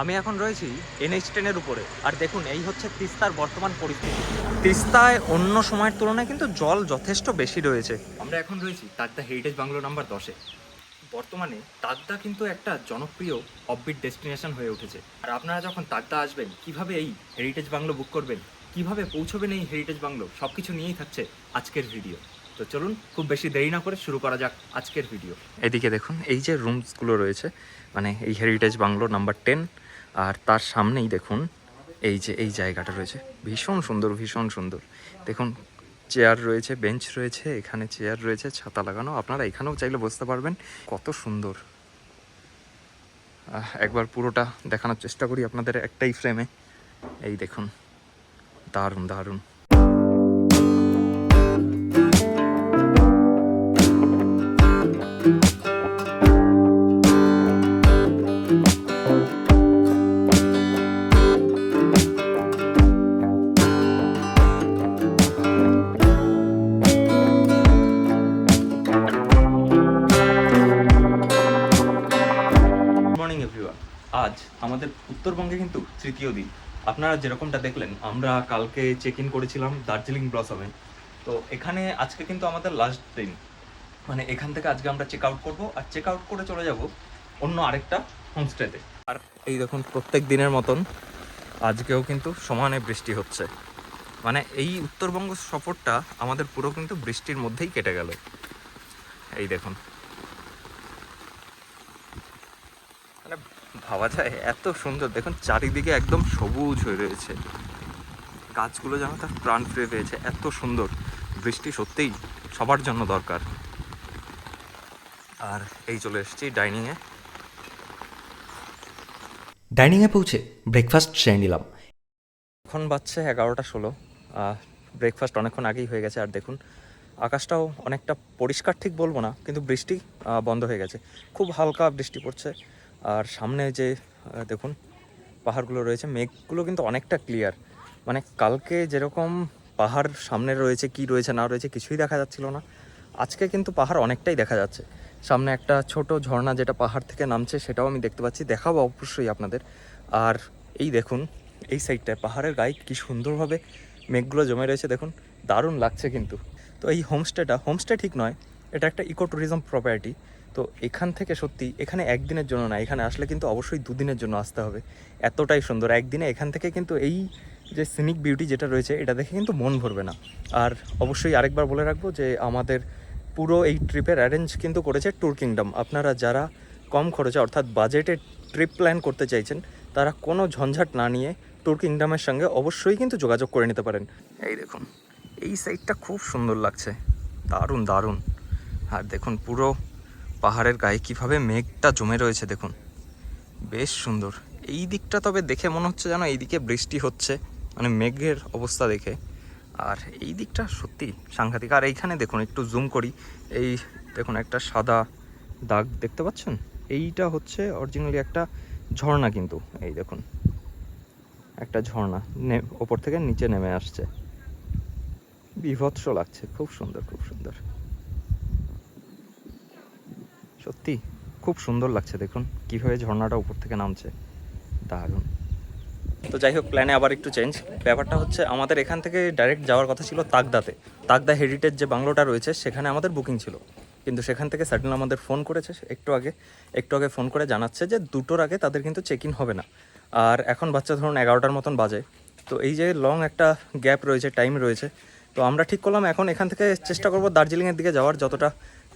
আমি এখন রয়েছি এনএইচ টেনের উপরে। আর দেখুন, এই হচ্ছে তিস্তার বর্তমান পরিস্থিতি। তিস্তায় অন্য সময়ের তুলনায় কিন্তু জল যথেষ্ট বেশি রয়েছে। আমরা এখন রয়েছি তাকদা হেরিটেজ বাংলো নাম্বার দশে বর্তমানে তাকদা কিন্তু একটা জনপ্রিয় অববিট ডেস্টিনেশন হয়ে উঠেছে। আর আপনারা যখন তাকদা আসবেন, কীভাবে এই হেরিটেজ বাংলো বুক করবেন, কীভাবে পৌঁছবেন এই হেরিটেজ বাংলো সব কিছু নিয়েই থাকছে আজকের ভিডিও তো চলুন, খুব বেশি দেরি না করে শুরু করা যাক আজকের ভিডিও এদিকে দেখুন, এই যে রুমসগুলো রয়েছে মানে এই হেরিটেজ বাংলো নাম্বার টেন আর তার সামনেই দেখুন, এই যে এই জায়গাটা রয়েছে। ভীষণ সুন্দর ভীষণ সুন্দর। দেখুন, চেয়ার রয়েছে, বেঞ্চ রয়েছে, এখানে চেয়ার রয়েছে, ছাতা লাগানো। আপনারা এখানেও চাইলে বসতে পারবেন। কত সুন্দর। একবার পুরোটা দেখানোর চেষ্টা করি আপনাদের একটাই ফ্রেমে এই দেখুন, দারুণ দারুণ। উত্তরবঙ্গে কিন্তু তৃতীয় দিন। আপনারা যেরকমটা দেখলেন, আমরা কালকে চেক ইন করেছিলাম দার্জিলিং ব্লসমে তো এখানে আজকে কিন্তু আমাদের লাস্ট দিন। মানে এখান থেকে আজকে আমরা চেক আউট করব। আর চেক আউট করে চলে যাব অন্য আরেকটা হোমস্টেতে আর এই দেখুন, প্রত্যেক দিনের মতন আজকেও কিন্তু সমানে বৃষ্টি হচ্ছে। মানে এই উত্তরবঙ্গ সফরটা আমাদের পুরো কিন্তু বৃষ্টির মধ্যেই কেটে গেল। এই দেখুন মানে ভাবা যায় এত সুন্দর। দেখুন চারিদিকে একদম সবুজ হয়ে রয়েছে। গাছগুলো যেন তার প্রাণ ফিরে পেয়েছে এত সুন্দর। বৃষ্টি সত্যিই সবার জন্য দরকার। আর এই চলে এসেছি ডাইনিংয়ে। ডাইনিংয়ে পৌঁছে ব্রেকফাস্ট সেরে নিলাম। এখন বাজছে এগারোটা ষোলো। ব্রেকফাস্ট অনেকক্ষণ আগেই হয়ে গেছে। আর দেখুন আকাশটাও অনেকটা পরিষ্কার ঠিক বলব না কিন্তু বৃষ্টি বন্ধ হয়ে গেছে। খুব হালকা বৃষ্টি পড়ছে। আর সামনে যে দেখুন, পাহাড়গুলো রয়েছে, মেঘগুলো কিন্তু অনেকটা ক্লিয়ার মানে কালকে যেরকম পাহাড় সামনে রয়েছে, কি রয়েছে, না রয়েছে, কিছুই দেখা যাচ্ছিল না। আজকে কিন্তু পাহাড় অনেকটাই দেখা যাচ্ছে। সামনে একটা ছোট ঝর্ণা যেটা পাহাড় থেকে নামছে, সেটাও আমি দেখতে পাচ্ছি। দেখাবো অবশ্যই আপনাদের। আর এই দেখুন, এই সাইডটায় পাহাড়ের গায়ে কি সুন্দরভাবে মেঘগুলো জমে রয়েছে, দেখুন, দারুণ লাগছে কিন্তু। তো এই হোমস্টেটা হোমস্টে ঠিক নয়, এটা একটা ইকো ট্যুরিজম প্রপার্টি তো এখান থেকে সত্যি এখানে একদিনের জন্য না, এখানে আসলে কিন্তু অবশ্যই দুদিনের জন্য আসতে হবে। এতটাই সুন্দর। একদিনে এখান থেকে কিন্তু এই যে সিনিক বিউটি যেটা রয়েছে, এটা দেখে কিন্তু মন ভরবে না। আর অবশ্যই আরেকবার বলে রাখব যে আমাদের পুরো এই ট্রিপের অ্যারেঞ্জ কিন্তু করেছে ট্যুর কিংডম আপনারা যারা কম খরচে অর্থাৎ বাজেটে ট্রিপ প্ল্যান করতে চাইছেন, তারা কোনো ঝঞ্ঝাট না নিয়ে ট্যুর কিংডমের সঙ্গে অবশ্যই কিন্তু যোগাযোগ করে নিতে পারেন। এই দেখুন, এই সাইডটা খুব সুন্দর লাগছে। দারুণ দারুণ। আর দেখুন পুরো পাহাড়ের গায়ে কীভাবে মেঘটা জমে রয়েছে দেখুন। বেশ সুন্দর। এই দিকটা তবে দেখে মনে হচ্ছে যেন এইদিকে বৃষ্টি হচ্ছে মানে মেঘের অবস্থা দেখে। আর এই দিকটা সত্যি সাংঘাতিক। আর এইখানে দেখুন, একটু জুম করি। এই দেখুন, একটা সাদা দাগ দেখতে পাচ্ছেন? এইটা হচ্ছে অরিজিনালি একটা ঝর্ণা কিন্তু। এই দেখুন, একটা ঝর্ণা নে, ওপর থেকে নিচে নেমে আসছে। বিভৎস লাগছে। খুব সুন্দর খুব সুন্দর। সত্যি, খুব সুন্দর লাগছে দেখুন, কীভাবে ঝর্ণাটা উপর থেকে নামছে। দারুণ। তো যাই হোক প্ল্যানে আবার একটু চেঞ্জ ব্যাপারটা হচ্ছে, আমাদের এখান থেকে ডাইরেক্ট যাওয়ার কথা ছিল তাকদাতে। তাকদা হেরিটেজ যে বাংলোটা রয়েছে, সেখানে আমাদের বুকিং ছিল। কিন্তু সেখান থেকে সাডেন আমাদের ফোন করেছে একটু আগে একটু আগে ফোন করে জানাচ্ছে যে দুটোর আগে তাদের কিন্তু চেক ইন হবে না। আর এখন বাচ্চা ধরুন এগারোটার মতন বাজে। তো এই যে লং একটা গ্যাপ রয়েছে টাইম রয়েছে। তো আমরা ঠিক করলাম, এখন এখান থেকে চেষ্টা করব দার্জিলিংয়ের দিকে যাওয়ার, যতটা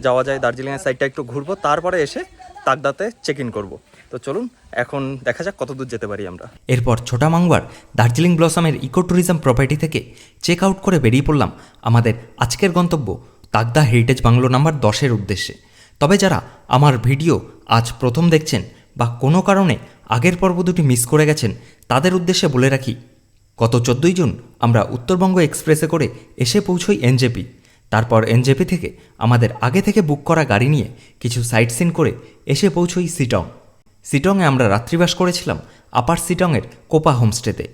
যাওয়া যায় দার্জিলিংয়ের সাইডটা একটু ঘুরবো, তারপরে এসে তাকদাতে চেক ইন করব। তো চলুন, এখন দেখা যাক কত দূর যেতে পারি আমরা। এরপর ছোটা মাংবার দার্জিলিং ব্লসমের ইকো ট্যুরিজম প্রপার্টি থেকে চেক আউট করে বেরিয়ে পড়লাম আমাদের আজকের গন্তব্য তাগদা হেরিটেজ বাংলো নাম্বার দশের উদ্দেশ্যে। তবে যারা আমার ভিডিও আজ প্রথম দেখছেন বা কোনো কারণে আগের পর্ব দুটি মিস করে গেছেন, তাদের উদ্দেশ্যে বলে রাখি, গত চোদ্দোই জুন আমরা উত্তরবঙ্গ এক্সপ্রেসে করে এসে পৌঁছই এনজেপি। তারপর এনজেপি থেকে, আমাদের আগে থেকে বুক করা গাড়ি নিয়ে কিছু সাইট সিন করে এসে পৌঁছই সিটং। সিটংয়ে আমরা রাত্রিবাস করেছিলাম আপার সিটংয়ের কোপা হোমস্টেতে।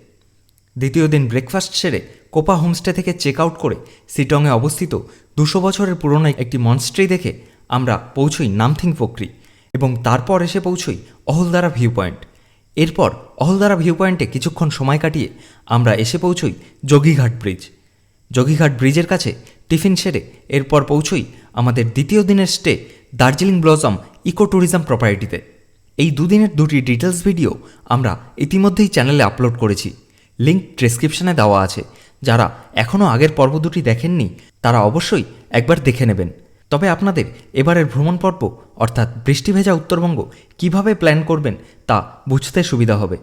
দ্বিতীয় দিন ব্রেকফাস্ট সেরে কোপা হোমস্টে থেকে চেক আউট করে সিটংয়ে অবস্থিত দুশো বছরের পুরনো একটি মনস্ট্রি দেখে আমরা পৌঁছই নামথিং ফোকরি এবং তারপর এসে পৌঁছই অহলদারা ভিউ পয়েন্ট এরপর অহলদারা ভিউ পয়েন্টে কিছুক্ষণ সময় কাটিয়ে আমরা এসে পৌঁছই যোগীঘাট ব্রিজ। যোগীঘাট ব্রিজের কাছে টিফিন সেরে এরপর পৌঁছই আমাদের দ্বিতীয় দিনের stay Darjeeling blossom eco tourism প্রপার্টিতে। এই দুদিনের দুটি ডিটেলস ভিডিও আমরা ইতিমধ্যেই চ্যানেলে আপলোড করেছি। লিঙ্ক ডেসক্রিপশনে দেওয়া আছে। যারা এখনও আগের পর্ব দুটি দেখেননি, তারা অবশ্যই একবার দেখে নেবেন। তবে আপনাদের এবারের ভ্রমণ পর্ব, অর্থাৎ বৃষ্টি ভেজা উত্তরবঙ্গ, কীভাবে প্ল্যান করবেন তা বুঝতে সুবিধা হবে।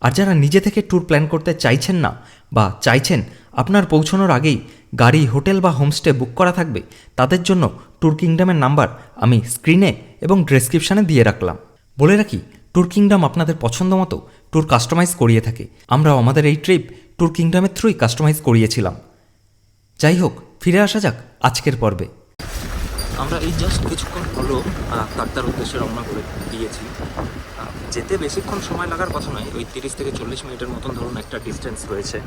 আর যারা নিজে থেকে ট্যুর প্ল্যান করতে চাইছেন না বা চাইছেন আপনার পৌঁছানোর আগেই গাড়ি, হোটেল বা হোমস্টে বুক করা থাকবে। তাদের জন্য ট্যুর কিংডমের নাম্বার আমি স্ক্রিনে এবং ডেসক্রিপশানে দিয়ে রাখলাম। বলে রাখি, ট্যুর কিংডম আপনাদের পছন্দ মতো ট্যুর কাস্টমাইজ করিয়ে থাকে। আমরাও আমাদের এই ট্রিপ ট্যুর কিংডমের থ্রুই কাস্টমাইজ করিয়েছিলাম। যাই হোক, ফিরে আসা যাক আজকের পর্বে। আমরা এই জাস্ট কিছুক্ষণ হলো কাকতার উদ্দেশ্যে রওনা করে দিয়েছি। যেতে বেশিক্ষণ সময় লাগার কথা নয়, ওই তিরিশ থেকে চল্লিশ মিনিটের মতন ধরুন একটা ডিস্টেন্স রয়েছে।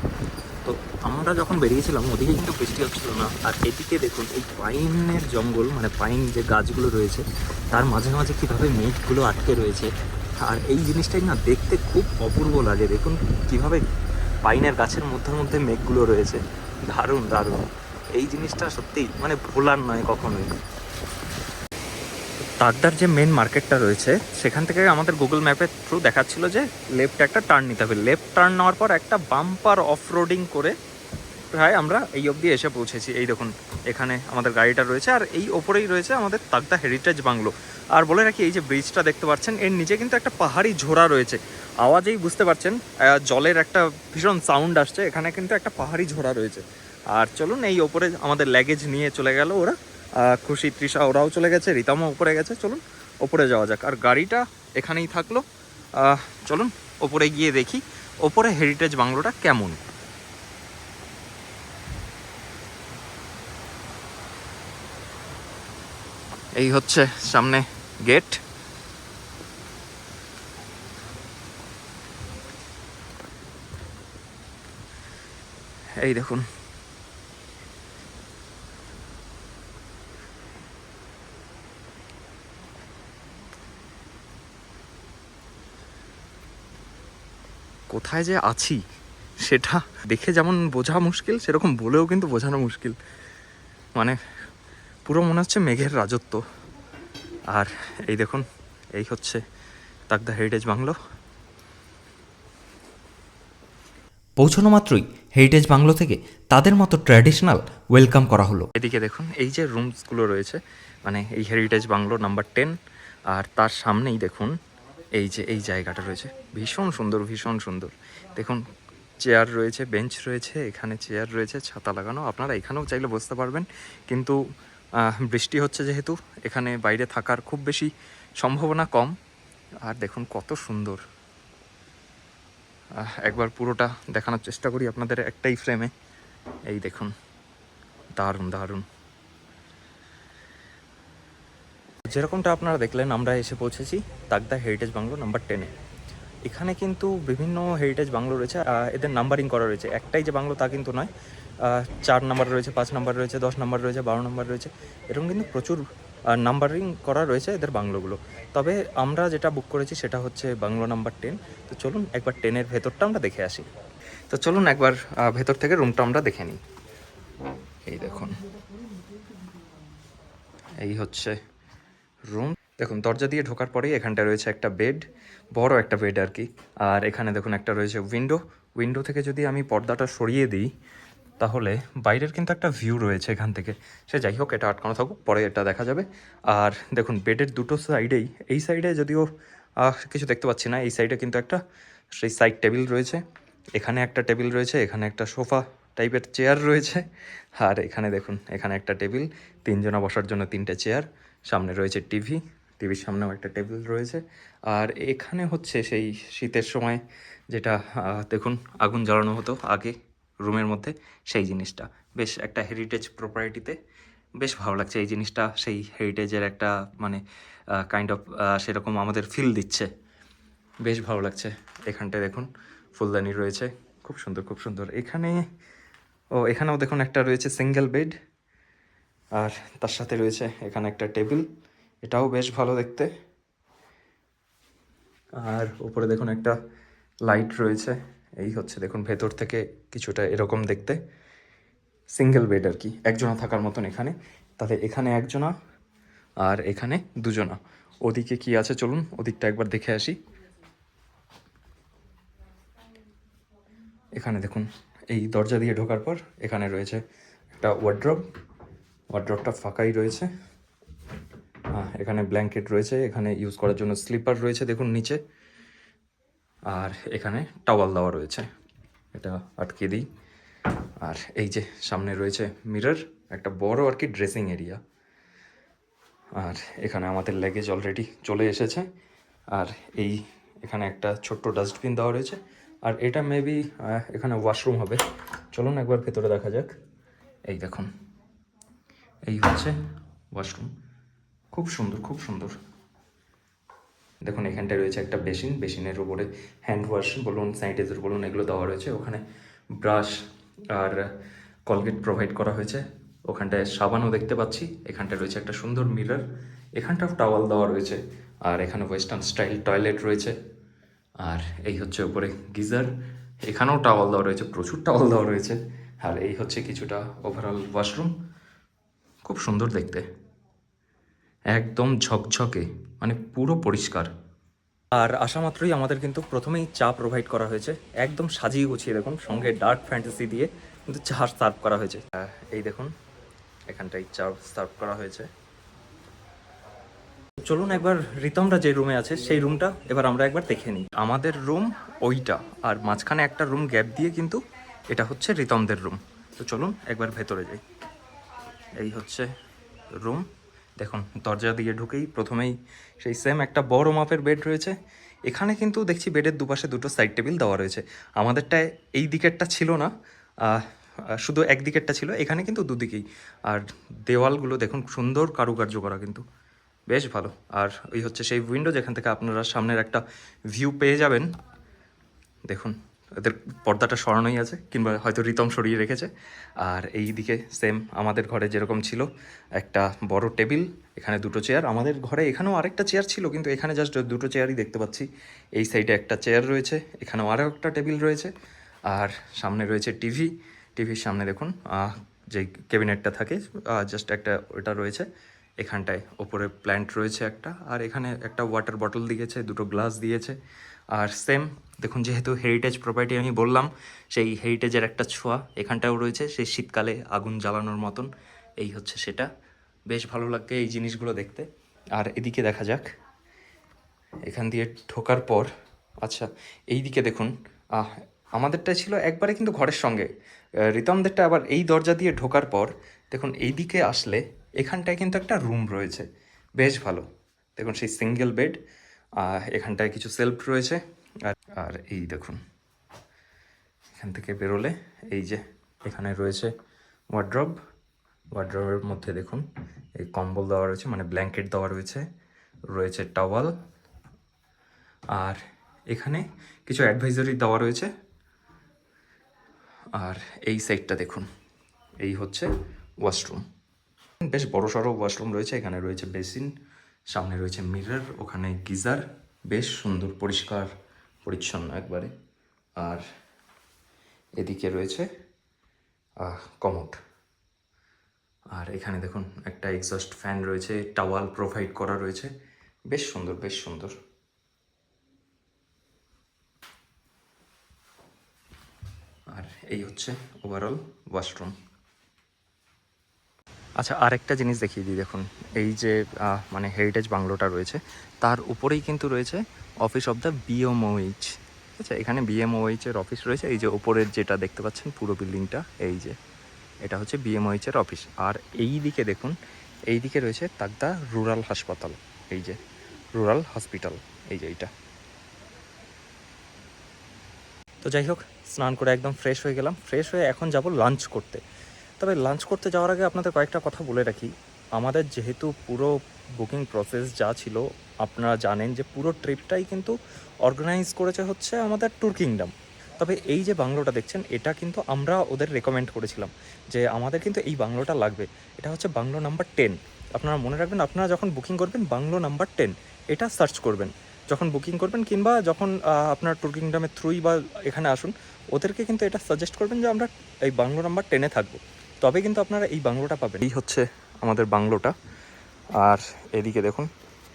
তো আমরা যখন বেরিয়েছিলাম, ওদিকে কিন্তু বৃষ্টি হচ্ছিল না। আর এদিকে দেখুন, এই পাইনের জঙ্গল মানে পাইন যে গাছগুলো রয়েছে, তার মাঝে মাঝে কীভাবে মেঘগুলো আটকে রয়েছে। আর এই জিনিসটাই না দেখতে খুব অপূর্ব লাগে। দেখুন কীভাবে পাইনের গাছের মধ্যে মধ্যে মেঘগুলো রয়েছে। দারুণ দারুণ। এই জিনিসটা সত্যিই মানে ভোলার নয় কখনোই। তাকদার যে মেন মার্কেটটা রয়েছে, সেখান থেকে আমাদের গুগল ম্যাপের থ্রু দেখাচ্ছিল যে লেফট একটা টার্ন নিতে হবে। লেফট টার্ন নেওয়ার পর একটা বাম্পার অফ রোডিং করে প্রায় আমরা এই অবধি এসে পৌঁছেছি। এই দেখুন, এখানে আমাদের গাড়িটা রয়েছে আর এই ওপরেই রয়েছে আমাদের তাকদা হেরিটেজ বাংলো। আর বলে রাখি, এই যে ব্রিজটা দেখতে পাচ্ছেন, এর নিচে কিন্তু একটা পাহাড়ি ঝোড়া রয়েছে। আওয়াজেই বুঝতে পারছেন জলের একটা ভীষণ সাউন্ড আসছে। এখানে কিন্তু একটা পাহাড়ি ঝোড়া রয়েছে। আর চলুন এই ওপরে আমাদের ল্যাগেজ নিয়ে চলে গেল ওরা। খুশি তৃষা ওরাও চলে গেছে, রিতামও উপরে গেছে, চলুন ওপরে যাওয়া যাক। আর গাড়িটা এখানেই থাকল। চলুন ওপরে গিয়ে দেখি, ওপরে হেরিটেজ বাংলোটা কেমন? এই হচ্ছে সামনে গেট এই দেখুন কোথায় যে আছি সেটা দেখে যেমন বোঝা মুশকিল সেরকম বলেও কিন্তু বোঝানো মুশকিল। মানে পুরো মনে হচ্ছে মেঘের রাজত্ব। আর এই দেখুন এই হচ্ছে তাকদা হেরিটেজ বাংলো। পৌঁছানো মাত্রই হেরিটেজ বাংলো থেকে তাদের মতো ট্র্যাডিশনাল ওয়েলকাম করা হলো। এদিকে দেখুন এই যে রুমসগুলো রয়েছে মানে এই হেরিটেজ বাংলো নাম্বার টেন আর তার সামনেই দেখুন এই যে, এই জায়গাটা রয়েছে। ভীষণ সুন্দর ভীষণ সুন্দর। দেখুন, চেয়ার রয়েছে, বেঞ্চ রয়েছে, এখানে চেয়ার রয়েছে, ছাতা লাগানো। আপনারা এখানেও চাইলে বসতে পারবেন। কিন্তু বৃষ্টি হচ্ছে যেহেতু, এখানে বাইরে থাকার খুব বেশি সম্ভাবনা কম। আর দেখুন, কত সুন্দর। একবার পুরোটা দেখানোর চেষ্টা করি আপনাদের একটাই ফ্রেমে এই দেখুন, দারুণ দারুণ। যেরকমটা আপনারা দেখলেন, আমরা এসে পৌঁছেছি তাকদা হেরিটেজ বাংলো নাম্বার টেনে এখানে কিন্তু বিভিন্ন হেরিটেজ বাংলো রয়েছে এদের নাম্বারিং করা রয়েছে। একটাই যে বাংলো তা কিন্তু নয় চার নাম্বার রয়েছে, পাঁচ নাম্বার রয়েছে, দশ নাম্বার রয়েছে, বারো নাম্বার রয়েছে, এরকম কিন্তু প্রচুর নাম্বারিং করা রয়েছে এদের বাংলোগুলো তবে আমরা যেটা বুক করেছি সেটা হচ্ছে বাংলো নাম্বার টেন তো চলুন একবার টেনের ভেতরটা আমরা দেখে আসি। তো চলুন একবার ভেতর থেকে রুমটা আমরা দেখে নিই। এই দেখুন। এই হচ্ছে রুম দেখুন, দরজা দিয়ে ঢোকার পরেই এখানটা রয়েছে একটা বেড বড় একটা বেড আর কি। আর এখানে দেখুন, একটা রয়েছে উইন্ডো উইন্ডো থেকে যদি আমি পর্দাটা সরিয়ে দিই, তাহলে বাইরের কিন্তু একটা ভিউ রয়েছে এখান থেকে। সে যাই হোক, এটা আটকানো থাকুক, পরে এটা দেখা যাবে। আর দেখুন বেডের দুটো সাইডেই এই সাইডে যদিও কিছু দেখতে পাচ্ছি না, এই সাইডে কিন্তু একটা, সেই সাইড টেবিল রয়েছে। এখানে একটা টেবিল রয়েছে, এখানে একটা সোফা টাইপের চেয়ার রয়েছে। আর এখানে দেখুন, এখানে একটা টেবিল তিনজনা বসার জন্য তিনটে চেয়ার সামনে রয়েছে টিভি, টিভির সামনেও একটা টেবিল রয়েছে। আর এখানে হচ্ছে সেই শীতের সময় যেটা দেখুন, আগুন জ্বালানো হতো আগে রুমের মধ্যে, সেই জিনিসটা। বেশ একটা হেরিটেজ প্রপার্টিতে বেশ ভালো লাগছে। এই জিনিসটা সেই হেরিটেজের একটা মানে কাইন্ড অফ সেরকম আমাদের ফিল দিচ্ছে। বেশ ভালো লাগছে। এখানটায় দেখুন, ফুলদানি রয়েছে। খুব সুন্দর খুব সুন্দর। এখানে, ও, এখানেও দেখুন একটা রয়েছে সিঙ্গেল বেড আর তার সাথে রয়েছে এখানে একটা টেবিল। এটাও বেশ ভালো দেখতে। আর উপরে দেখুন একটা লাইট রয়েছে। এই হচ্ছে দেখুন ভেতর থেকে কিছুটা এরকম দেখতে। সিঙ্গেল বেড আর কি, একজনা থাকার মতন এখানে। তাহলে এখানে একজনা আর এখানে দুজনা। ওদিকে কি আছে চলুন, ওদিকটা একবার দেখে আসি। এখানে দেখুন, এই দরজা দিয়ে ঢোকার পর এখানে রয়েছে একটা ওয়ার্ড্রপ ওয়ার্ড্রপটা ফাঁকাই রয়েছে। এখানে ব্ল্যাঙ্কেট রয়েছে, এখানে ইউজ করার জন্য স্লিপার রয়েছে, দেখুন নিচে। আর এখানে টাওয়াল দেওয়া রয়েছে, এটা আটকে দিই। আর এই যে সামনে রয়েছে মিরর একটা বড় আর কি ড্রেসিং এরিয়া আর এখানে আমাদের লেগেজ অলরেডি চলে এসেছে। আর এই এখানে একটা ছোট্ট ডাস্টবিন দেওয়া রয়েছে। আর এটা মেবি এখানে ওয়াশরুম হবে। চলুন একবার ভেতরে দেখা যাক। এই দেখুন। এই হচ্ছে ওয়াশরুম। খুব সুন্দর খুব সুন্দর। দেখুন, এখানটায় রয়েছে একটা বেসিন। বেসিনের উপরে হ্যান্ড ওয়াশ বলুন, স্যানিটাইজার বলুন, এগুলো দেওয়া রয়েছে। ওখানে ব্রাশ আর কলগেট প্রোভাইড করা হয়েছে। ওখানটায় সাবানও দেখতে পাচ্ছি। এখানটায় রয়েছে একটা সুন্দর মিরর। এখানটাও টাওয়াল দেওয়া রয়েছে। আর এখানে ওয়েস্টার্ন স্টাইল টয়লেট রয়েছে। আর এই হচ্ছে উপরে গিজার। এখানেও টাওয়াল দেওয়া রয়েছে, প্রচুর টাওয়াল দেওয়া রয়েছে। আর এই হচ্ছে কিছুটা ওভারঅল ওয়াশরুম খুব সুন্দর দেখতে। একদম ঝকঝকে মানে পুরো পরিষ্কার। আর আসা মাত্রই আমাদের কিন্তু প্রথমেই চা প্রোভাইড করা হয়েছে। একদম সাজিয়ে গুছিয়ে দেখুন, সঙ্গে ডার্ক ফ্যান্টাসি দিয়ে কিন্তু চা সার্ভ করা হয়েছে। এই দেখুন এখানটাই চা সার্ভ করা হয়েছে। চলুন একবার রিতমরা যে রুমে আছে, সেই রুমটা এবার আমরা একবার দেখে নিই। আমাদের রুম ওইটা, আর মাঝখানে একটা রুম গ্যাপ দিয়ে কিন্তু এটা হচ্ছে রিতমদের রুম তো চলুন একবার ভেতরে যাই। এই হচ্ছে রুম দেখুন, দরজা দিয়ে ঢুকেই প্রথমেই সেই সেম একটা বড় মাপের বেড রয়েছে। এখানে কিন্তু দেখছি বেডের দুপাশে দুটো সাইড টেবিল দেওয়া রয়েছে। আমাদেরটায় এই দিকেরটা ছিল না শুধু এক দিকেরটা ছিল, এখানে কিন্তু দুদিকেই। আর দেওয়ালগুলো দেখুন, সুন্দর কারুকার্য করা কিন্তু। বেশ ভালো। আর ওই হচ্ছে সেই উইন্ডো যেখান থেকে আপনারা সামনের একটা ভিউ পেয়ে যাবেন। দেখুন এদের পর্দাটা সরানোই আছে, কিংবা হয়তো রিতম সরিয়ে রেখেছে। আর এই দিকে সেম আমাদের ঘরে যেরকম ছিল, একটা বড় টেবিল, এখানে দুটো চেয়ার আমাদের ঘরে এখানেও আরেকটা চেয়ার ছিল, কিন্তু এখানে জাস্ট দুটো চেয়ারই দেখতে পাচ্ছি। এই সাইডে একটা চেয়ার রয়েছে, এখানেও আরও একটা টেবিল রয়েছে, আর সামনে রয়েছে টিভি টিভির সামনে দেখুন যে ক্যাবিনেটটা থাকে জাস্ট একটা ওটা রয়েছে। এখানটায় ওপরে প্ল্যান্ট রয়েছে একটা, আর এখানে একটা ওয়াটার বটল দিয়েছে, দুটো গ্লাস দিয়েছে। আর সেম দেখুন, যেহেতু হেরিটেজ প্রপার্টি আমি বললাম, সেই হেরিটেজের একটা ছোঁয়া এখানটাও রয়েছে, সেই শীতকালে আগুন জ্বালানোর মতন, এই হচ্ছে সেটা। বেশ ভালো লাগে এই জিনিসগুলো দেখতে। আর এদিকে দেখা যাক, এখান দিয়ে ঢোকার পর আচ্ছা এই দিকে দেখুন আমাদেরটা ছিল একবারে কিন্তু ঘরের সঙ্গে। রিতমদেরটা আবার এই দরজা দিয়ে ঢোকার পর, দেখুন এই দিকে আসলে এখানটায় কিন্তু একটা রুম রয়েছে। বেশ ভালো। দেখুন, সেই সিঙ্গেল বেড এখানটায় কিছু সেলফ রয়েছে। আর আর এই দেখুন, এখান থেকে বেরোলে এই যে এখানে রয়েছে ওয়ার্ড্রব ওয়ার্ড্রবের মধ্যে দেখুন, এই কম্বল দেওয়া রয়েছে মানে ব্ল্যাঙ্কেট দেওয়া রয়েছে রয়েছে টাওয়াল আর এখানে কিছু অ্যাডভাইজারি দেওয়া রয়েছে। আর এই সাইডটা দেখুন, এই হচ্ছে ওয়াশরুম বেশ বড় সড়ো ওয়াশরুম রয়েছে, এখানে রয়েছে বেসিন সামনে রয়েছে মিরর, ওখানে গিজার, বেশ সুন্দর, পরিষ্কার, পরিচ্ছন্ন একবারে। আর এদিকে রয়েছে কমোড। আর এখানে দেখুন, একটা এক্সস্ট ফ্যান রয়েছে টাওয়াল প্রোভাইড করা রয়েছে। বেশ সুন্দর বেশ সুন্দর। আর এই হচ্ছে ওভারঅল ওয়াশরুম আচ্ছা আরেকটা জিনিস দেখিয়ে দিই, দেখুন। এই যে মানে হেরিটেজ বাংলোটা রয়েছে, তার উপরেই কিন্তু রয়েছে অফিস অফ দ্য বিএমওএইচ ঠিক আছে? এখানে বিএমওএইচ এর অফিস রয়েছে, এই যে ওপরের যেটা দেখতে পাচ্ছেন, পুরো বিল্ডিংটা এই যে, এটা হচ্ছে বিএমওএইচ এর অফিস আর এই দিকে দেখুন, এই দিকে রয়েছে তাকদা রুরাল হাসপাতাল, এই যে রুরাল হসপিটাল এই যে এইটা। তো যাই হোক, স্নান করে একদম ফ্রেশ হয়ে গেলাম ফ্রেশ হয়ে এখন যাব লাঞ্চ করতে। তবে লাঞ্চ করতে যাওয়ার আগে আপনাদের কয়েকটা কথা বলে রাখি। আমাদের যেহেতু পুরো বুকিং প্রসেস যা ছিল, আপনারা জানেন যে পুরো ট্রিপটাই কিন্তু অর্গানাইজ করেছে হচ্ছে আমাদের ট্যুর কিংডম তবে এই যে বাংলোটা দেখছেন, এটা কিন্তু আমরা ওদের রেকমেন্ড করেছিলাম যে আমাদের কিন্তু এই বাংলোটা লাগবে। এটা হচ্ছে বাংলো নাম্বার টেন আপনারা মনে রাখবেন, আপনারা যখন বুকিং করবেন, বাংলো নাম্বার টেন এটা সার্চ করবেন। যখন বুকিং করবেন কিংবা যখন আপনার ট্যুর কিংডমের থ্রুই বা এখানে আসুন, ওদেরকে কিন্তু এটা সাজেস্ট করবেন যে আমরা এই বাংলো নাম্বার টেনে থাকব। তবে কিন্তু আপনারা এই বাংলোটা পাবেন। এই হচ্ছে আমাদের বাংলোটা। আর এদিকে দেখুন,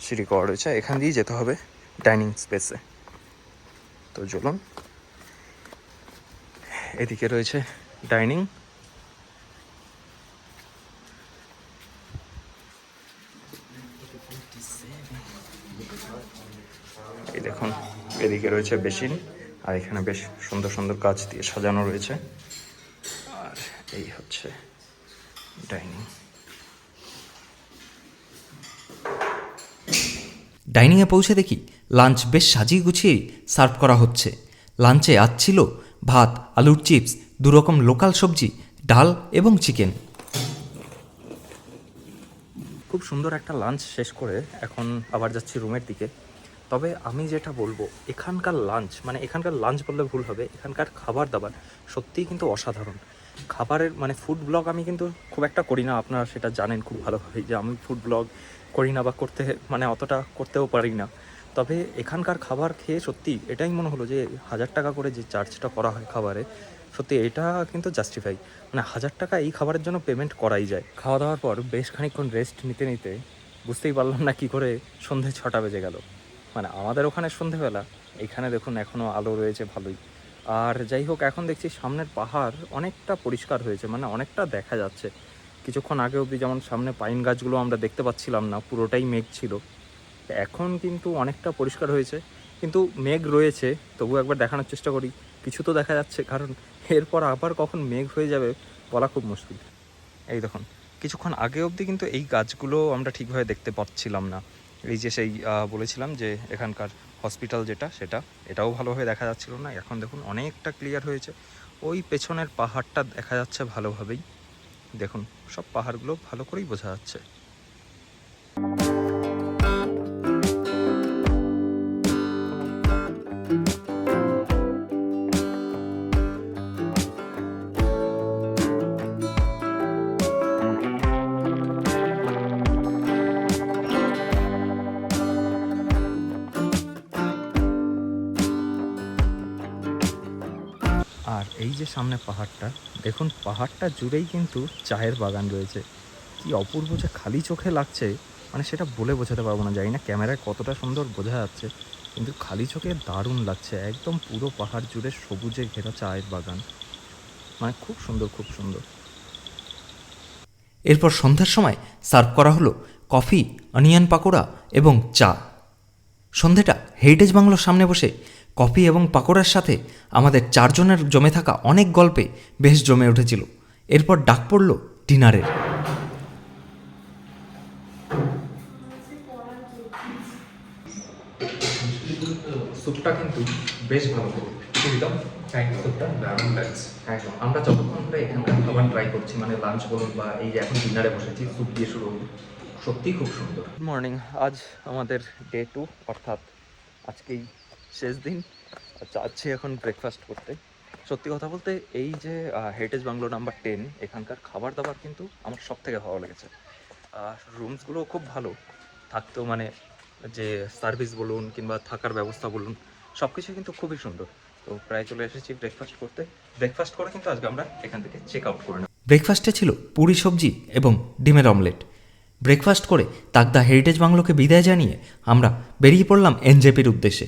সিঁড়ি করা রয়েছে। এখান দিয়েই যেতে হবে ডাইনিং স্পেসে। তো চলুন, এদিকে রয়েছে ডাইনিং। এই দেখুন, এদিকে রয়েছে বেসিন। আর এখানে বেশ সুন্দর সুন্দর কাজ দিয়ে সাজানো রয়েছে। আর এই হচ্ছে ডাইনিং। ডাইনিংয়ে পৌঁছে দেখি লাঞ্চ বেশ সাজিয়ে গুছিয়ে সার্ভ করা হচ্ছে। লাঞ্চে আজ ছিল ভাত, আলুর চিপস, দুরকম লোকাল সবজি, ডাল এবং চিকেন। খুব সুন্দর একটা লাঞ্চ শেষ করে এখন আবার যাচ্ছি রুমের দিকে। তবে আমি যেটা বলব, এখানকার লাঞ্চ মানে এখানকার লাঞ্চ বললে ভুল হবে, এখানকার খাবার দাবার সত্যিই কিন্তু অসাধারণ। খাবারের মানে ফুড ব্লগ আমি কিন্তু খুব একটা করি না, আপনারা সেটা জানেন খুব ভালোভাবে যে আমি ফুড ব্লগ করি না বা করতে মানে অতটা করতেও পারি না। তবে এখানকার খাবার খেয়ে সত্যি এটাই মনে হলো যে হাজার টাকা করে যে চার্জটা করা হয় খাবারে, সত্যি এটা কিন্তু জাস্টিফাই মানে হাজার টাকা এই খাবারের জন্য পেমেন্ট করাই যায়। খাওয়া দাওয়ার পর বেশ খানিকক্ষণ রেস্ট নিতে নিতে বুঝতেই পারলাম না কি করে সন্ধে ছটা বেজে গেল। মানে আমাদের ওখানে সন্ধেবেলা, এখানে দেখুন এখনও আলো রয়েছে ভালোই। আর যাই হোক এখন দেখছি সামনের পাহাড় অনেকটা পরিষ্কার হয়েছে মানে অনেকটা দেখা যাচ্ছে। কিছুক্ষণ আগে অবধি যেমন সামনে পাইন গাছগুলো আমরা দেখতে পাচ্ছিলাম না, পুরোটাই মেঘ ছিল। এখন কিন্তু অনেকটা পরিষ্কার হয়েছে, কিন্তু মেঘ রয়েছে, তবু একবার দেখানোর চেষ্টা করি। কিছু তো দেখা যাচ্ছে, কারণ এরপর আবার কখন মেঘ হয়ে যাবে বলা খুব মুশকিল। এই দেখুন, কিছুক্ষণ আগে অবধি কিন্তু এই গাছগুলো আমরা ঠিকভাবে দেখতে পাচ্ছিলাম না। এই যে সেই বলেছিলাম যে এখানকার হসপিটাল যেটা, সেটা। এটাও ভালোভাবে দেখা যাচ্ছিল না। এখন দেখুন, অনেকটা ক্লিয়ার হয়েছে। ওই পেছনের পাহাড়টা দেখা যাচ্ছে ভালোভাবেই। দেখুন, সব পাহাড়গুলো ভালো করেই বোঝা যাচ্ছে। পাহাড়টা। দেখুন, পাহাড়টা জুড়েই কিন্তু চায়ের বাগান রয়েছে। কি অপূর্ব যে খালি চোখে লাগছে মানে সেটা বলে বোঝাতে পারব না। জানি না ক্যামেরায় কতটা সুন্দর বোঝা যাচ্ছে, কিন্তু খালি চোখে দারুণ লাগছে। একদম পুরো পাহাড় জুড়ে সবুজে ঘেরা চায়ের বাগান। মানে খুব সুন্দর খুব সুন্দর। এরপর সন্ধ্যার সময় সার্ভ করা হলো কফি, অনিয়ন পাকোড়া এবং চা। সন্ধেটা হেরিটেজ বাংলোর সামনে বসে কফি এবং পাকোড়ার সাথে আমাদের চারজনের জমে থাকা অনেক গল্পে বেশ জমে উঠেছিল। এরপর ডাক পড়ল ডিনারের। স্যুপটা কিন্তু বেশ ভালো একদম স্যুপটা। দারুণ লাগছে। একদম আমরা যতক্ষণ ধরে এখানকার খাবার ট্রাই করছি মানে লাঞ্চ বলুন বা এই যে এখন ডিনারে বসেছি স্যুপ দিয়ে শুরু হলো সত্যিই খুব সুন্দর। গুড মর্নিং আজ আমাদের ডে টু অর্থাৎ আজকেই শেষ দিন। যাচ্ছি এখন ব্রেকফাস্ট করতে। সত্যি কথা বলতে, এই যে হেরিটেজ বাংলো নাম্বার টেন এখানকার খাবার দাবার কিন্তু আমার সব থেকে ভালো লেগেছে। রুমসগুলো খুব ভালো। থাকতেও মানে যে সার্ভিস বলুন কিংবা থাকার ব্যবস্থা বলুন সব কিছু কিন্তু খুবই সুন্দর। তো প্রায় চলে এসেছি ব্রেকফাস্ট করতে। ব্রেকফাস্ট করে কিন্তু আজকে আমরা এখান থেকে চেক আউট করে নেব। ব্রেকফাস্টে ছিল পুরি সবজি এবং ডিমের অমলেট ব্রেকফাস্ট করে তাকদা হেরিটেজ বাংলোকে বিদায় জানিয়ে আমরা বেরিয়ে পড়লাম এনজেপির উদ্দেশ্যে।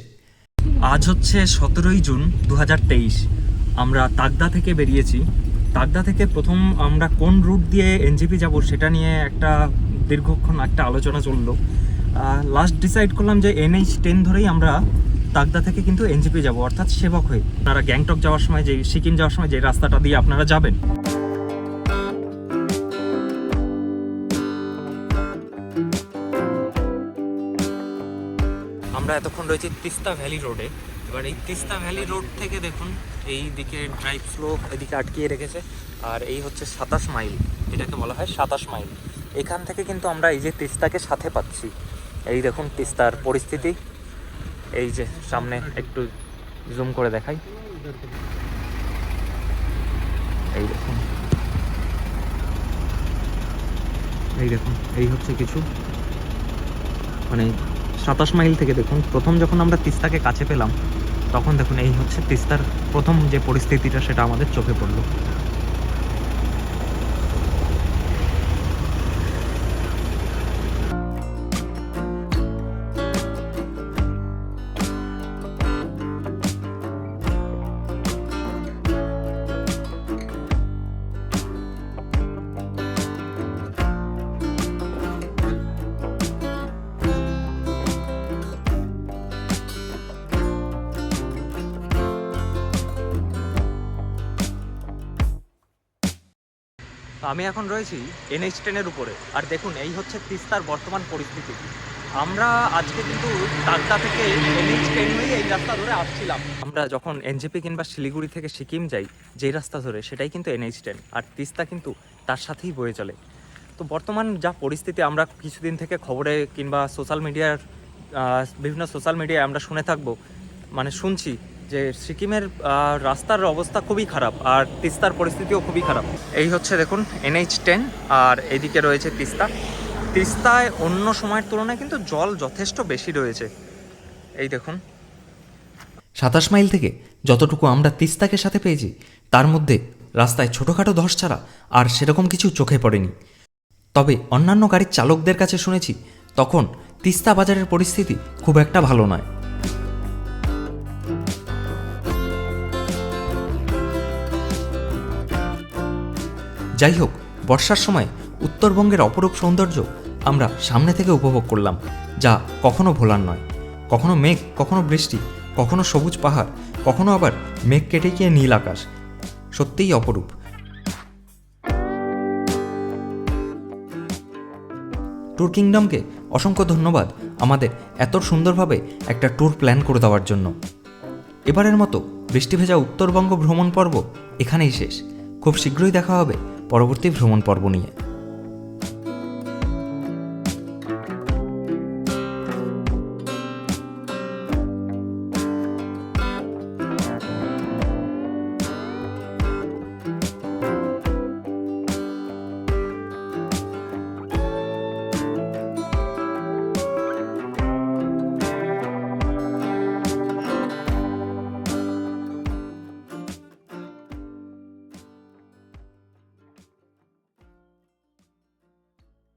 আজ হচ্ছে সতেরোই জুন দু হাজার তেইশ। আমরা তাকদা থেকে বেরিয়েছি। তাকদা থেকে প্রথম আমরা কোন রুট দিয়ে এনজিপি যাব সেটা নিয়ে একটা দীর্ঘক্ষণ একটা আলোচনা চলল। লাস্ট ডিসাইড করলাম যে এনএইচ টেন ধরেই আমরা তাকদা থেকে কিন্তু এনজিপি যাব, অর্থাৎ সেবক হয়ে। আপনারা গ্যাংটক যাওয়ার সময় যে, সিকিম যাওয়ার সময় যে রাস্তাটা দিয়ে আপনারা যাবেন। আমরা এতক্ষণ রয়েছি তিস্তা ভ্যালি রোডে। এবার এই তিস্তা ভ্যালি রোড থেকে দেখুন, এই দিকে ড্রাইভ স্লো এদিকে আটকিয়ে রেখেছে, আর এই হচ্ছে সাতাশ মাইল, এটাকে বলা হয় সাতাশ মাইল। এখান থেকে কিন্তু আমরা এই যে তিস্তাকে সাথে পাচ্ছি। এই দেখুন তিস্তার পরিস্থিতি। এই যে সামনে একটু জুম করে দেখাই। এই দেখুন। এই দেখুন, এই হচ্ছে কিছু। মানে সাতাশ মাইল থেকে দেখুন, প্রথম যখন আমরা তিস্তাকে কাছে পেলাম, তখন দেখুন এই হচ্ছে তিস্তার প্রথম যে পরিস্থিতিটা, সেটা আমাদের চোখে পড়ল। আমি এখন রয়েছি এনএইচ টেনের উপরে। আর দেখুন, এই হচ্ছে তিস্তার বর্তমান পরিস্থিতি। আমরা আজকে কিন্তু টাকদা থেকে এনএইচ টেন হয়ে এই রাস্তা ধরে আসছিলাম। আমরা যখন এনজেপি কিংবা শিলিগুড়ি থেকে সিকিম যাই, যেই রাস্তা ধরে, সেটাই কিন্তু এনএইচ টেন আর তিস্তা কিন্তু তার সাথেই বয়ে চলে। তো বর্তমান যা পরিস্থিতি, আমরা কিছুদিন থেকে খবরে কিংবা সোশ্যাল মিডিয়ার বিভিন্ন সোশ্যাল মিডিয়ায় আমরা শুনে থাকব। মানে শুনছি যে সিকিমের রাস্তার অবস্থা খুবই খারাপ আর তিস্তার পরিস্থিতিও খুবই খারাপ। এই হচ্ছে দেখুন এনএইচ টেন আর এদিকে রয়েছে তিস্তা। তিস্তায় অন্য সময়ের তুলনায় কিন্তু জল যথেষ্ট বেশি রয়েছে। এই দেখুন। সাতাশ মাইল থেকে যতটুকু আমরা তিস্তাকে সাথে পেয়েছি, তার মধ্যে রাস্তায় ছোটোখাটো ধস ছাড়া আর সেরকম কিছু চোখে পড়েনি। তবে অন্যান্য গাড়ির চালকদের কাছে শুনেছি, তখন তিস্তা বাজারের পরিস্থিতি খুব একটা ভালো নয়। যাই হোক বর্ষার সময় উত্তরবঙ্গের অপরূপ সৌন্দর্য আমরা সামনে থেকে উপভোগ করলাম, যা কখনো ভোলার নয়। কখনো মেঘ, কখনো বৃষ্টি, কখনো সবুজ পাহাড়, কখনো আবার মেঘ কেটে গিয়ে নীল আকাশ। সত্যিই অপরূপ। ট্যুর কিংডমকে অসংখ্য ধন্যবাদ আমাদের এত সুন্দরভাবে একটা ট্যুর প্ল্যান করে দেওয়ার জন্য। এবারের মতো বৃষ্টি ভেজা উত্তরবঙ্গ ভ্রমণ পর্ব এখানেই শেষ। খুব শীঘ্রই দেখা হবে। পরবর্তী ভ্রমণ পর্ব নিয়ে।